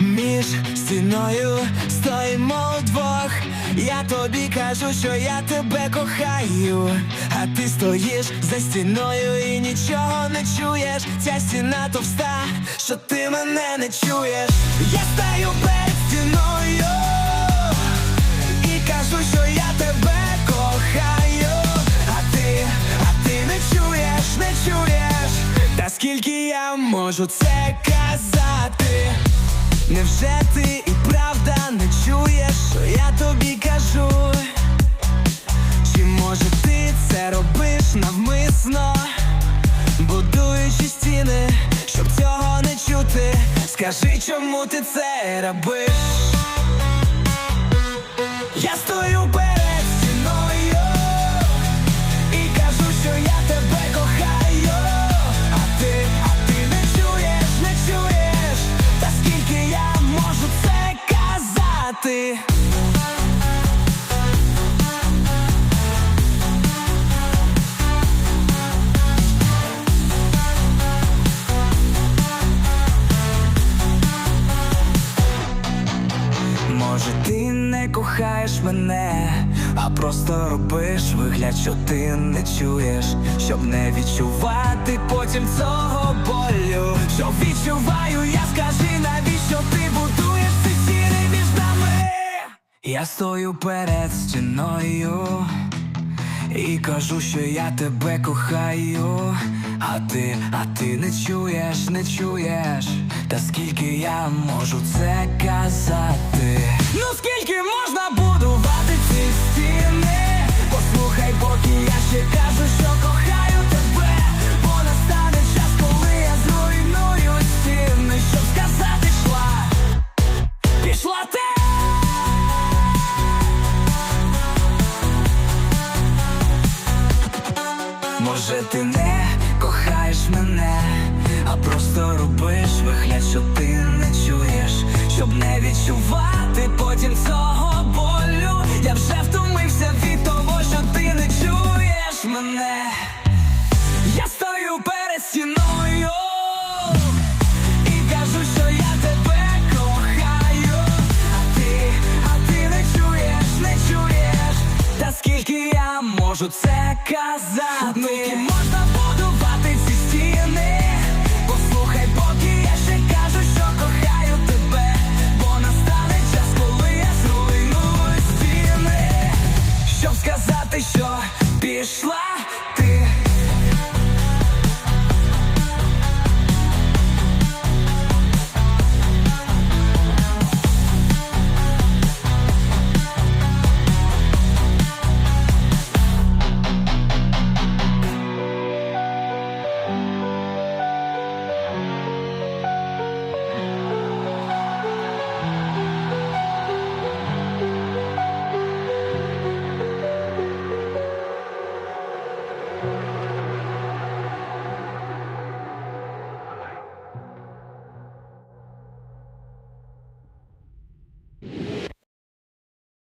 Між стіною стоїмо вдвох. Я тобі кажу, що я тебе кохаю, а ти стоїш за стіною і нічого не чуєш. Ця стіна товста, що ти мене не чуєш. Я стою перед стіною і кажу, що я тебе кохаю, а ти, а ти не чуєш, не чуєш. Та скільки я можу це казати? Невже ти і правда не чуєш, що я тобі кажу? Чи може ти це робиш навмисно, будуючи стіни, щоб цього не чути? Скажи, чому ти це робиш? Я стою кохаєш мене, а просто робиш вигляд, що ти не чуєш, щоб не відчувати потім цього болю. Що відчуваю, я скажи, навіщо ти будуєш ці стіни між нами? Я стою перед стіною і кажу, що я тебе кохаю, а ти, а ти не чуєш, не чуєш, та скільки я можу це казати? Може, ти не кохаєш мене, а просто робиш вигляд, що ти не чуєш, щоб не відчувати потім цього болю. Я вже втомився від того, що ти не чуєш мене. можу це казати. Можна